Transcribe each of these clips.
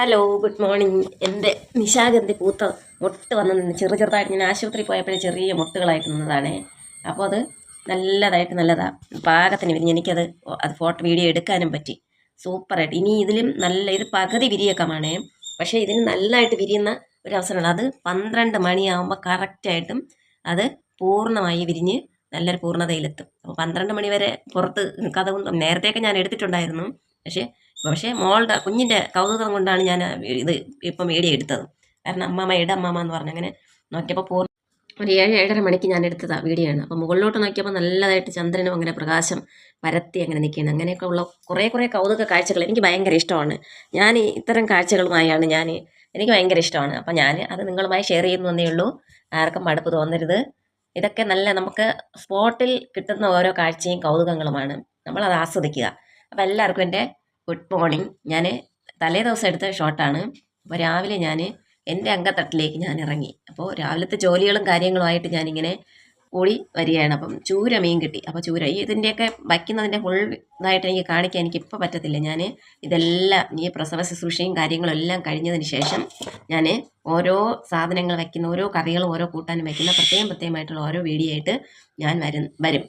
Hello good morning എന്റെ നിശാഗന്ധി പൂത്ത മൊട്ട് വന്നു നിന്ന് ചെറു ചെറുതായിട്ട് ഞാൻ ആശുപത്രി പോയപ്പോഴേ ചെറിയ മൊട്ടുകളായിട്ട് നിന്നതാണേ. അപ്പോൾ അത് നല്ലതായിട്ട് നല്ലതാണ് പാകത്തിന് വിരിഞ്ഞ് എനിക്കത് അത് ഫോട്ടോ വീഡിയോ എടുക്കാനും പറ്റി. സൂപ്പറായിട്ട്. ഇനി ഇതിലും നല്ല ഇത് പകുതി വിരിയേക്കമാണേ. പക്ഷേ ഇതിന് നല്ലതായിട്ട് വിരിയുന്ന ഒരു അവസരമാണ് അത് പന്ത്രണ്ട് മണിയാകുമ്പോൾ കറക്റ്റായിട്ടും അത് പൂർണമായി വിരിഞ്ഞ് നല്ലൊരു പൂർണതയിലെത്തും. അപ്പോൾ പന്ത്രണ്ട് മണി വരെ പുറത്ത് കഥ നേരത്തെയൊക്കെ ഞാൻ എടുത്തിട്ടുണ്ടായിരുന്നു. പക്ഷേ പക്ഷേ മോളുടെ കുഞ്ഞിന്റെ കൗതുകം കൊണ്ടാണ് ഞാൻ ഇത് ഇപ്പം വീഡിയോ എടുത്തത്. കാരണം അമ്മമ്മ ഇട അമ്മമ്മ എന്ന് പറഞ്ഞു അങ്ങനെ നോക്കിയപ്പോൾ പൂർണ ഒരു ഏഴ് ഏഴര മണിക്ക് ഞാൻ എടുത്തതാണ് വീഡിയോ ആണ് അപ്പോൾ മുകളിലോട്ട് നോക്കിയപ്പോൾ നല്ലതായിട്ട് ചന്ദ്രനും അങ്ങനെ പ്രകാശം പരത്തി അങ്ങനെ നിൽക്കുകയാണ്. അങ്ങനെയൊക്കെ ഉള്ള കുറേ കുറേ കൗതുക കാഴ്ചകൾ എനിക്ക് ഭയങ്കര ഇഷ്ടമാണ്. ഞാൻ ഇത്തരം കാഴ്ചകളുമായാണ് ഞാൻ എനിക്ക് ഭയങ്കര ഇഷ്ടമാണ്. അപ്പോൾ ഞാൻ അത് നിങ്ങളുമായി ഷെയർ ചെയ്യുന്നു എന്നേ ഉള്ളൂ. ആർക്കും മടുപ്പ് തോന്നരുത്. ഇതൊക്കെ നല്ല നമുക്ക് സ്പോട്ടിൽ കിട്ടുന്ന ഓരോ കാഴ്ചയും കൗതുകങ്ങളുമാണ്. നമ്മളത് ആസ്വദിക്കുക. അപ്പോൾ എല്ലാവർക്കും എന്റെ ഗുഡ് മോർണിംഗ്. ഞാൻ തലേ ദിവസം എടുത്ത ഷോട്ടാണ്. അപ്പോൾ രാവിലെ ഞാൻ എന്റെ അങ്കത്തട്ടിലേക്ക് ഞാൻ ഇറങ്ങി. അപ്പോൾ രാവിലത്തെ ജോലികളും കാര്യങ്ങളുമായിട്ട് ഞാനിങ്ങനെ കൂടി വരികയാണ്. അപ്പം ചൂര മീൻ കിട്ടി. അപ്പോൾ ചൂര ഈ ഇതിന്റെയൊക്കെ വയ്ക്കുന്നതിന്റെ ഫുൾ ഇതായിട്ട് എനിക്ക് കാണിക്കാൻ എനിക്ക് ഇപ്പോൾ പറ്റത്തില്ല. ഞാൻ ഇതെല്ലാം ഈ പ്രസവ ശുശ്രൂഷയും കാര്യങ്ങളും എല്ലാം കഴിഞ്ഞതിന് ശേഷം ഞാൻ ഓരോ സാധനങ്ങൾ വയ്ക്കുന്ന ഓരോ കറികളും ഓരോ കൂട്ടാനും വയ്ക്കുന്ന പ്രത്യേകം പ്രത്യേകമായിട്ടുള്ള ഓരോ വീഡിയോ ആയിട്ട് ഞാൻ വരും വരും.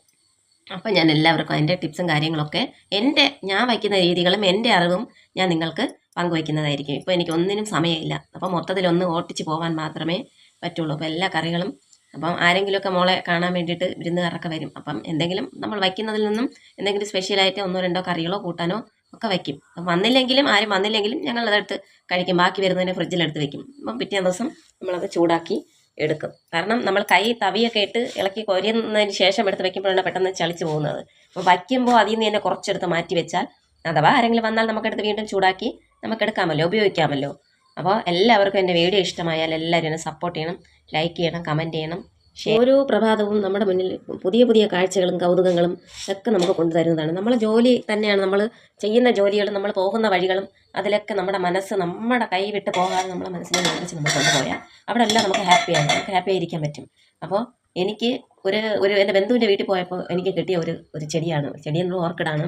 അപ്പം ഞാൻ എല്ലാവർക്കും അതിന്റെ ടിപ്സും കാര്യങ്ങളൊക്കെ എന്റെ ഞാൻ വയ്ക്കുന്ന രീതികളും എന്റെ അറിവും ഞാൻ നിങ്ങൾക്ക് പങ്കുവയ്ക്കുന്നതായിരിക്കും. ഇപ്പോൾ എനിക്ക് ഒന്നിനും സമയമില്ല. അപ്പം മൊത്തത്തിലൊന്ന് ഓട്ടിച്ച് പോകാൻ മാത്രമേ പറ്റുള്ളൂ. അപ്പോൾ എല്ലാ കറികളും അപ്പം ആരെങ്കിലുമൊക്കെ മോളെ കാണാൻ വേണ്ടിയിട്ട് വിരുന്നുകാരൊക്കെ വരും. അപ്പം എന്തെങ്കിലും നമ്മൾ വയ്ക്കുന്നതിൽ നിന്നും എന്തെങ്കിലും സ്പെഷ്യലായിട്ട് ഒന്നോ രണ്ടോ കറികളോ കൂട്ടാനോ ഒക്കെ വയ്ക്കും. വന്നില്ലെങ്കിലും ആരും വന്നില്ലെങ്കിലും ഞങ്ങൾ അതെടുത്ത് കഴിക്കും. ബാക്കി വരുന്നതിനെ ഫ്രിഡ്ജിലെടുത്ത് വെക്കും അപ്പം പിറ്റേ ദിവസം നമ്മളത് ചൂടാക്കി എടുക്കും. കാരണം നമ്മൾ കൈ തവിയൊക്കെ ഇട്ട് ഇളക്കി കൊരിയുന്നതിന് ശേഷം എടുത്ത് വെക്കുമ്പോഴാണ് പെട്ടെന്ന് ചളിച്ച് പോകുന്നത്. അപ്പോൾ വയ്ക്കുമ്പോൾ അതിൽ നിന്ന് തന്നെ കുറച്ചെടുത്ത് മാറ്റി വെച്ചാൽ അഥവാ ആരെങ്കിലും വന്നാൽ നമുക്കെടുത്ത് വീണ്ടും ചൂടാക്കി നമുക്ക് എടുക്കാമല്ലോ ഉപയോഗിക്കാമല്ലോ. അപ്പോൾ എല്ലാവർക്കും എന്റെ വീഡിയോ ഇഷ്ടമായാൽ എല്ലാവരും എന്നെ സപ്പോർട്ട് ചെയ്യണം ലൈക്ക് ചെയ്യണം കമന്റ് ചെയ്യണം. ഓരോ പ്രഭാതവും നമ്മുടെ മുന്നിൽ പുതിയ പുതിയ കാഴ്ചകളും കൗതുകങ്ങളും ഒക്കെ നമുക്ക് കൊണ്ടുതരുന്നതാണ് നമ്മളെ ജോലി തന്നെയാണ്. നമ്മൾ ചെയ്യുന്ന ജോലികളും നമ്മൾ പോകുന്ന വഴികളും അതിലൊക്കെ നമ്മുടെ മനസ്സ് നമ്മുടെ കൈ വിട്ട് പോകാതെ നമ്മുടെ മനസ്സിനെ നിർമ്മിച്ച് നമ്മൾ കൊണ്ടുപോയാൽ അവിടെ എല്ലാം നമുക്ക് ഹാപ്പിയാണ് നമുക്ക് ഹാപ്പി ആയിരിക്കാൻ പറ്റും. അപ്പോൾ എനിക്ക് ഒരു ഒരു എന്റെ ബന്ധുവിന്റെ വീട്ടിൽ പോയപ്പോൾ എനിക്ക് കിട്ടിയ ഒരു ഒരു ചെടിയാണ്. ചെടി എന്നുള്ള ഓർക്കിഡാണ്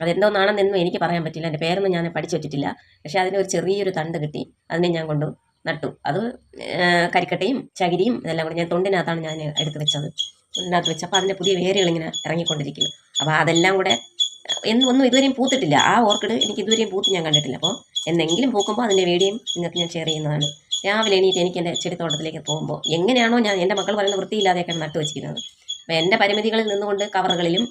അതെന്തോന്നാണെന്നൊന്നും എനിക്ക് പറയാൻ പറ്റില്ല. എന്റെ പേരൊന്നും ഞാൻ പഠിച്ചു വെച്ചിട്ടില്ല. പക്ഷേ അതിന് ഒരു ചെറിയൊരു തണ്ട് കിട്ടി. അതിനെ ഞാൻ കൊണ്ടു നട്ടു. അത് കരിക്കട്ടയും ചകിരിയും ഇതെല്ലാം കൂടി ഞാൻ തൊണ്ടിനകത്താണ് ഞാൻ എടുത്ത് വെച്ചത്. തൊണ്ടിനകത്ത് വെച്ചപ്പോൾ അതിന്റെ പുതിയ വേരുകൾ ഇങ്ങനെ ഇറങ്ങിക്കൊണ്ടിരിക്കുന്നു. അപ്പോൾ അതെല്ലാം കൂടെ എന്നും ഒന്നും ഇതുവരെയും പൂത്തിട്ടില്ല. ആ ഓർക്കിഡ് എനിക്ക് ഇതുവരെയും പൂത്ത് ഞാൻ കണ്ടിട്ടില്ല. അപ്പോൾ എന്തെങ്കിലും പൂക്കുമ്പോൾ അതിന്റെ വീഡിയോയും നിങ്ങൾക്ക് ഞാൻ ഷെയർ ചെയ്യുന്നതാണ്. രാവിലെ എണീറ്റ് എനിക്ക് എന്റെ ചെടിത്തോട്ടത്തിലേക്ക് പോകുമ്പോൾ എങ്ങനെയാണോ ഞാൻ എന്റെ മക്കൾ പറയുന്ന വൃത്തിയില്ലാതെയൊക്കെയാണ് നട്ടു വെച്ചിരിക്കുന്നത്. അപ്പോൾ എന്റെ പരിമിതികളിൽ നിന്നുകൊണ്ട് കവറുകളിലും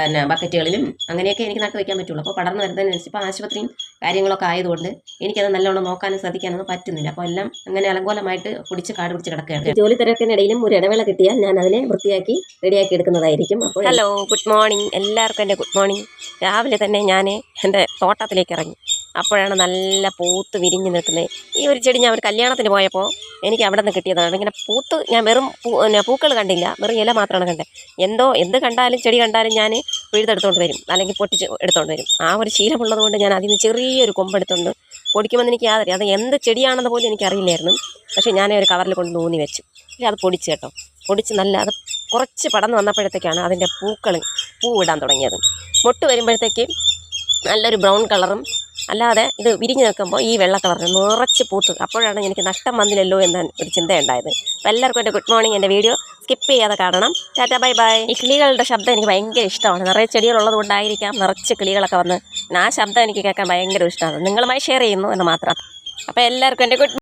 പിന്നെ ബക്കറ്റുകളിലും അങ്ങനെയൊക്കെ എനിക്ക് നട്ടു വയ്ക്കാൻ പറ്റുള്ളൂ. അപ്പോൾ പടർന്നു വരുന്നതിനനുസരിച്ച് ഇപ്പോൾ ആശുപത്രിയും കാര്യങ്ങളൊക്കെ ആയതുകൊണ്ട് എനിക്കത് നല്ലോണം നോക്കാനും ശ്രദ്ധിക്കാനൊന്നും പറ്റുന്നില്ല. അപ്പോൾ എല്ലാം അങ്ങനെ അലങ്കോലമായിട്ട് പിടിച്ച് കാട് പിടിച്ച് കിടക്കുകയാണ്. ജോലി തിരക്കിനിടയിലും ഒരു ഇടവേള കിട്ടിയാൽ ഞാൻ അതിനെ വൃത്തിയാക്കി റെഡിയാക്കി എടുക്കുന്നതായിരിക്കും. അപ്പോൾ ഹലോ ഗുഡ് മോർണിംഗ് എല്ലാവർക്കും എന്റെ ഗുഡ് മോർണിംഗ് രാവിലെ തന്നെ ഞാൻ എന്റെ തോട്ടത്തിലേക്ക് ഇറങ്ങി. അപ്പോഴാണ് നല്ല പൂത്ത് വിരിഞ്ഞ് നിൽക്കുന്നത്. ഈ ഒരു ചെടി ഞാൻ ഒരു കല്യാണത്തിന് പോയപ്പോൾ എനിക്ക് അവിടെ നിന്ന് കിട്ടിയതാണ്. ഇങ്ങനെ പൂത്ത് ഞാൻ വെറും പൂ പിന്നെ പൂക്കൾ കണ്ടില്ല. വെറും ഇല മാത്രമാണ് കണ്ടത്. എന്തോ എന്ത് കണ്ടാലും ചെടി കണ്ടാലും ഞാൻ പിഴുതെടുത്തോണ്ട് വരും. അല്ലെങ്കിൽ പൊട്ടിച്ച് എടുത്തോണ്ട് വരും. ആ ഒരു ശീലമുള്ളത് കൊണ്ട് ഞാൻ നിന്ന് ചെറിയൊരു കൊമ്പെടുത്തോണ്ട് പൊടിക്കുമെന്ന് എനിക്ക് യാതൊരു അത് എന്ത് ചെടിയാണെന്ന് പോലും എനിക്കറിയില്ലായിരുന്നു പക്ഷേ ഞാൻ ഒരു കവറിൽ കൊണ്ട് ഊന്നി വെച്ചു. പക്ഷേ അത് പൊടിച്ച് കേട്ടോ. പൊടിച്ച് നല്ല അത് കുറച്ച് പടന്ന് വന്നപ്പോഴത്തേക്കാണ് അതിന്റെ പൂക്കൾ പൂവിടാൻ തുടങ്ങിയത്. മൊട്ട് വരുമ്പോഴത്തേക്ക് നല്ലൊരു ബ്രൗൺ കളറും അല്ലാതെ ഇത് വിരിഞ്ഞ് നിൽക്കുമ്പോൾ ഈ വെള്ള കളറിന് നിറച്ച് പൂത്ത് അപ്പോഴാണ് എനിക്ക് നഷ്ടം വന്നില്ലല്ലോ എന്ന ഒരു ചിന്തയുണ്ടായത്. അപ്പോൾ എല്ലാവർക്കും എന്റെ ഗുഡ് മോർണിംഗ് എന്റെ വീഡിയോ സ്കിപ്പ് ചെയ്യാതെ കാണണം. ടാറ്റ ബൈ ബൈ ഈ കിളികളുടെ ശബ്ദം എനിക്ക് ഭയങ്കര ഇഷ്ടമാണ്. നിറയെ ചെടികളുള്ളത് കൊണ്ടായിരിക്കാം നിറച്ച് കിളികളൊക്കെ വന്ന്. ആ ശബ്ദം എനിക്ക് കേൾക്കാൻ ഭയങ്കര ഇഷ്ടമാണ്. നിങ്ങളുമായി ഷെയർ ചെയ്യുന്നു എന്ന് മാത്രം. അപ്പോൾ എല്ലാവർക്കും എന്റെ ഗുഡ്